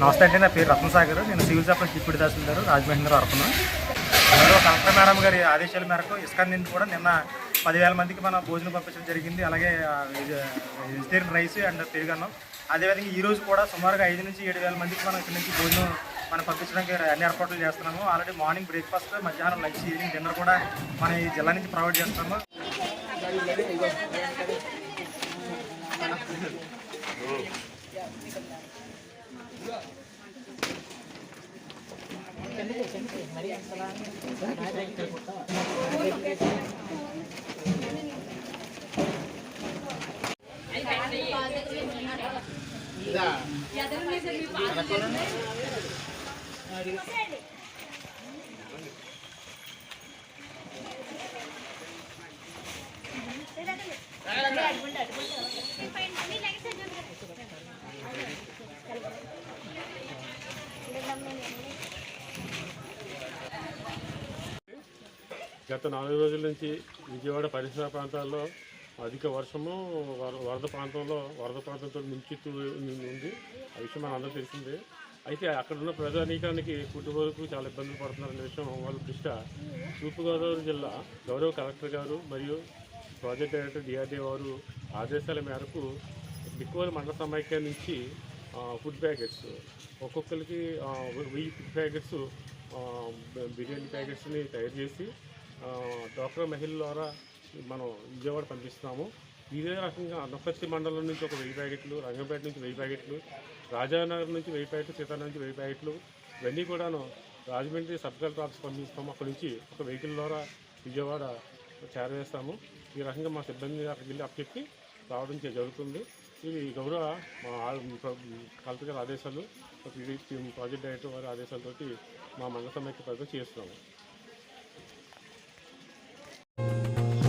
నమస్తే అండి నా పేరు రత్నసాగర్ నేను civil supply deputy tahsildar Rajamahendra అర్పణ. కలెక్టర్ మేడం గారి ఆదేశాల మేరకు ఇస్కాన్ నుండి కూడా నిన్న పదివేల మందికి మనం భోజనం పంపించడం జరిగింది. అలాగే వెజిటేరియన్ రైస్ అండ్ పెరుగన్నం అదేవిధంగా ఈ రోజు కూడా సుమారుగా ఐదు నుంచి ఏడు వేల మందికి మనం ఇక్కడ నుంచి భోజనం మనం పంపించడానికి అన్ని ఏర్పాట్లు చేస్తున్నాము. ఆల్రెడీ మార్నింగ్ బ్రేక్ఫాస్ట్ మధ్యాహ్నం లంచ్ ఈవినింగ్ డిన్నర్ కూడా మన ఈ జిల్లా నుంచి ప్రొవైడ్ చేస్తున్నాము. గత నాలుగు రోజుల నుంచి విజయవాడ పరిసర ప్రాంతాల్లో అధిక వర్షము వర- వరద ప్రాంతంలో వరద ప్రాంతంతో ముంచెత్తు ఉంది ఆ విషయం మన అందరూ తెలిసిందే. అయితే అక్కడ ఉన్న ప్రజానీకానికి కుటుంబాలకు చాలా ఇబ్బందులు పడుతున్నారనే విషయం వాళ్ళ దృష్ట్యా తూర్పుగోదావరి జిల్లా గౌరవ కలెక్టర్ గారు మరియు ప్రాజెక్ట్ డైరెక్టర్ డిఆర్డీ వారు ఆదేశాల మేరకు ఎక్కువ మండల సమైక్య నుంచి ఫుడ్ ప్యాకెట్స్ ఒక్కొక్కరికి వెయ్యి ఫుడ్ ప్యాకెట్స్ బిర్యానీ ప్యాకెట్స్ని తయారు చేసి డాక్టర్ మహిళ ద్వారా మనం విజయవాడ పంపిస్తున్నాము. ఇదే రకంగా అనపర్తి మండలం నుంచి ఒక వెయ్యి ప్యాకెట్లు రంగంపేట నుంచి వెయ్యి ప్యాకెట్లు రాజానగర్ నుంచి వెయ్యి ప్యాకెట్లు సీతారా నుంచి వెయ్యి ప్యాకెట్లు ఇవన్నీ కూడాను రాజమండ్రి సబ్ కలెక్టర్ ఆఫీస్ పంపిస్తాము. అక్కడి నుంచి ఒక వెహికల్ ద్వారా విజయవాడ చేరవేస్తాము. ఈ రకంగా మా సిబ్బంది అక్కడికి వెళ్ళి అప్పచెప్పి రావడం జరుగుతుంది. ఇది గౌరవ మా కలెక్టర్ గారి ఆదేశాలు ప్రాజెక్ట్ డైరెక్టర్ వారి ఆదేశాలతోటి మా మండల సమైక్య పరిధిలో చేస్తున్నాము.